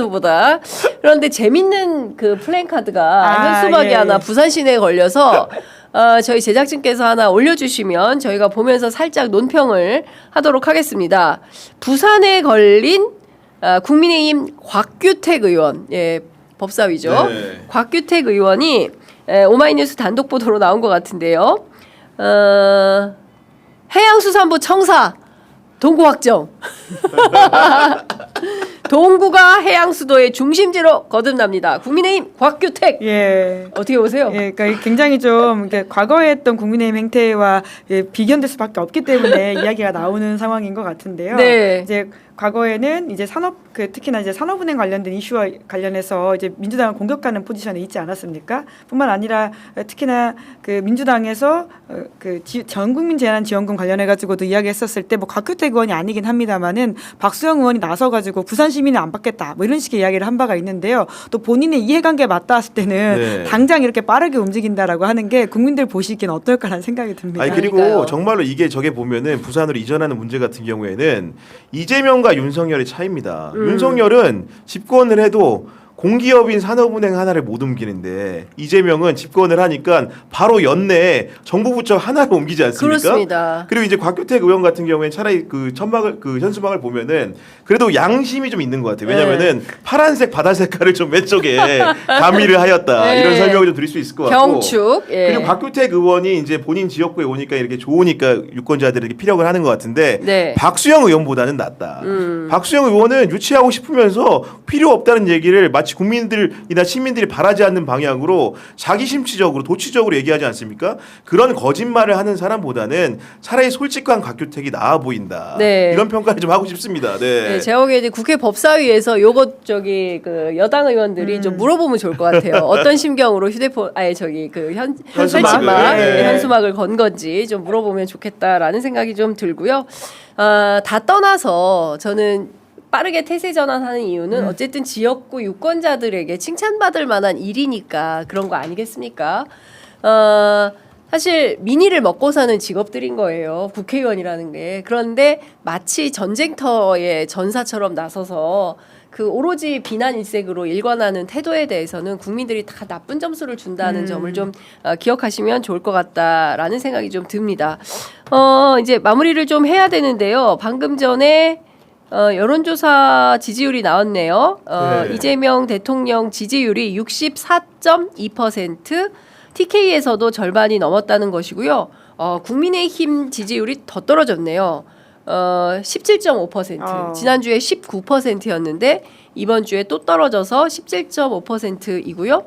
후보다. 그런데 재밌는 그 플랜카드가 아, 현수막이 예, 하나 예. 부산 시내에 걸려서 어, 저희 제작진께서 하나 올려주시면 저희가 보면서 살짝 논평을 하도록 하겠습니다. 부산에 걸린 어, 국민의힘 곽규택 의원, 예, 법사위죠. 네. 곽규택 의원이 에, 오마이뉴스 단독 보도로 나온 것 같은데요. 어, 해양수산부 청사 동구 확정. 동구가 해양 수도의 중심지로 거듭납니다. 국민의힘 곽규택 예. 어떻게 보세요? 예, 그러니까 굉장히 좀 이렇게 과거에 했던 국민의힘 행태와 예, 비견될 수밖에 없기 때문에 이야기가 나오는 상황인 것 같은데요. 네. 이제 과거에는 이제 산업 그 특히나 이제 산업은행 관련된 이슈와 관련해서 이제 민주당을 공격하는 포지션에 있지 않았습니까? 뿐만 아니라 특히나 그 민주당에서 어, 그 지, 전국민 재난 지원금 관련해 가지고도 이야기했었을 때 뭐 곽규택 의원이 아니긴 합니다만은 박수영 의원이 나서 가지고 부산 시 민은 안 받겠다 뭐 이런 식의 이야기를 한 바가 있는데요. 또 본인의 이해관계 맞다 했을 때는 네. 당장 이렇게 빠르게 움직인다라고 하는 게 국민들 보시기엔 어떨까라는 생각이 듭니다. 아니 그리고 그러니까요. 정말로 이게 저게 보면은 부산으로 이전하는 문제 같은 경우에는 이재명과 윤석열의 차이입니다. 음. 윤석열은 집권을 해도 공기업인 산업은행 하나를 못 옮기는데 이재명은 집권을 하니까 바로 연내에 정부 부처 하나를 옮기지 않습니까? 그렇습니다. 그리고 이제 곽규택 의원 같은 경우에는 차라리 그 천막을 그 현수막을 보면은 그래도 양심이 좀 있는 것 같아요. 왜냐면은 네. 파란색 바다 색깔을 좀 왼쪽에 가미를 하였다 네. 이런 설명을 좀 드릴 수 있을 것 같고 경축. 예. 그리고 곽규택 의원이 이제 본인 지역구에 오니까 이렇게 좋으니까 유권자들에게 피력을 하는 것 같은데 네. 박수영 의원보다는 낫다. 음. 박수영 의원은 유치하고 싶으면서 필요 없다는 얘기를 마치 국민들이나 시민들이 바라지 않는 방향으로 자기 심취적으로 도치적으로 얘기하지 않습니까? 그런 거짓말을 하는 사람보다는 차라리 솔직한 곽규택이 나아 보인다. 네. 이런 평가를 좀 하고 싶습니다. 네. 네, 제가 보기에 이제 국회 법사위에서 요것 저기 그 여당 의원들이 음. 좀 물어보면 좋을 것 같아요. 어떤 심경으로 휴대폰 아니 저기 그현 현수막. 현수막 네. 네, 현수막을 건 건지 좀 물어보면 좋겠다라는 생각이 좀 들고요. 아, 다 떠나서 저는 빠르게 태세 전환하는 이유는 어쨌든 지역구 유권자들에게 칭찬받을 만한 일이니까 그런 거 아니겠습니까? 어, 사실 민의를 먹고 사는 직업들인 거예요. 국회의원이라는 게. 그런데 마치 전쟁터의 전사처럼 나서서 그 오로지 비난 일색으로 일관하는 태도에 대해서는 국민들이 다 나쁜 점수를 준다는 음. 점을 좀 어, 기억하시면 좋을 것 같다라는 생각이 좀 듭니다. 어, 이제 마무리를 좀 해야 되는데요. 방금 전에 어, 여론조사 지지율이 나왔네요. 어, 네. 이재명 대통령 지지율이 64.2%, TK에서도 절반이 넘었다는 것이고요. 어, 국민의힘 지지율이 더 떨어졌네요. 어, 17.5%. 어. 지난주에 19%였는데 이번 주에 또 떨어져서 17.5%이고요.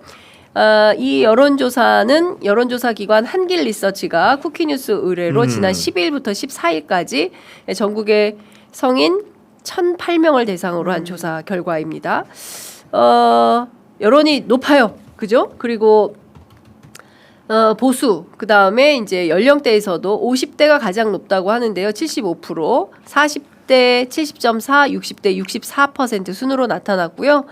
어, 이 여론조사는 여론조사 기관 한길 리서치가 쿠키뉴스 의뢰로 음. 지난 10일부터 14일까지 전국의 성인 1,008명을 대상으로 한 조사 결과입니다. 어, 여론이 높아요. 그죠? 그리고 어, 보수 그 다음에 이제 연령대에서도 50대가 가장 높다고 하는데요. 75% 40대 70.4, 60대 64% 순으로 나타났고요.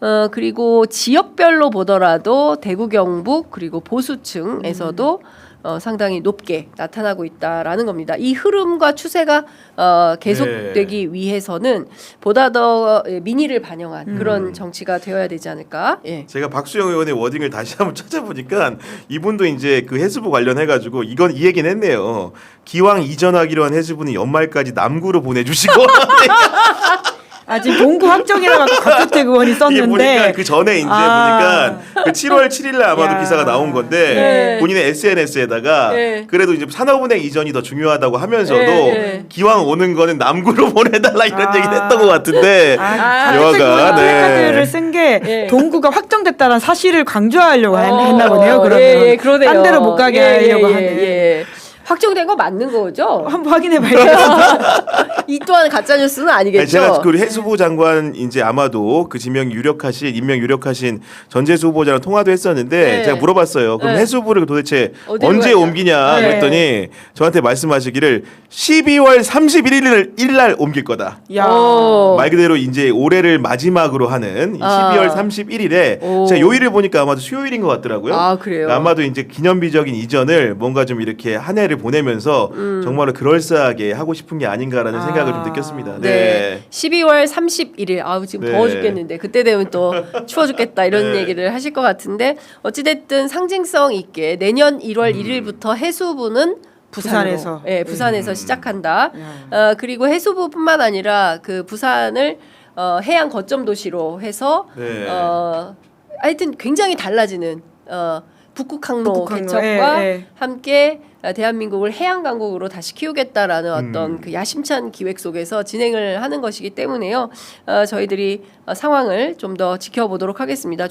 어, 그리고 지역별로 보더라도 대구 경북 그리고 보수층에서도 어, 상당히 높게 나타나고 있다라는 겁니다. 이 흐름과 추세가 어, 계속되기 위해서는 보다 더 민의를 반영한 그런 정치가 되어야 되지 않을까? 예. 제가 박수영 의원의 워딩을 다시 한번 찾아보니까 이분도 이제 그 해수부 관련해 가지고 이건 이 얘기는 했네요. 기왕 이전하기로 한 해수부는 연말까지 남구로 보내주시고 아 지금 동구 확정이라고 곽규택 의원이 이게 보니까 썼는데 그 전에 이제 아. 보니까 그 7월 7일날 아마도 야. 기사가 나온 건데 네. 본인의 SNS에다가 네. 그래도 이제 산업은행 이전이 더 중요하다고 하면서도 네, 네. 기왕 오는 거는 남구로 보내달라 이런 아. 얘기를 했던 것 같은데 아, 곽규택 네. 카드를 쓴게 예. 동구가 확정됐다는 사실을 강조하려고 했- 어, 했나 보네요. 그러면 예, 예, 그러네요. 딴 데로 못 가게 예, 하려고 예, 하는. 예. 확정된 거 맞는 거죠? 한번 확인해 봐야겠습니다. 이 또한 가짜 뉴스는 아니, 아니겠죠? 제가 그 해수부 장관 이제 아마도 그 지명 유력하신 임명 유력하신 전재수 후보자랑 통화도 했었는데 네. 제가 물어봤어요. 그럼 네. 해수부를 도대체 언제 가냐? 옮기냐 네. 그랬더니 저한테 말씀하시기를 12월 31일 일날 옮길 거다. 말 그대로 이제 올해를 마지막으로 하는 이 어. 아. 12월 31일에 오. 제가 요일을 보니까 아마도 수요일인 것 같더라고요. 아, 그래요? 아마도 이제 기념비적인 이전을 뭔가 좀 이렇게 한 해를 메시지를 보내면서 정말로 그럴싸하게 하고 싶은 게 아닌가라는 아. 생각을 좀 느꼈습니다. 네. 네. 12월 31일. 아우 지금 네. 더워 죽겠는데 그때 되면 또 추워 죽겠다 이런 네. 얘기를 하실 것 같은데 어찌 됐든 상징성 있게 내년 1월 1일부터 해수부는 부산으로, 부산에서. 예, 부산에서 음. 시작한다. 야. 어, 그리고 해수부뿐만 아니라 그 부산을 어, 해양 거점 도시로 해서 네. 어, 하여튼 굉장히 달라지는 어, 북극 항로 북극 항로, 개척과 예, 예. 함께 어, 대한민국을 해양 강국으로 다시 키우겠다라는 어떤 음. 그 야심찬 기획 속에서 진행을 하는 것이기 때문에요. 어, 저희들이 어, 상황을 좀 더 지켜보도록 하겠습니다.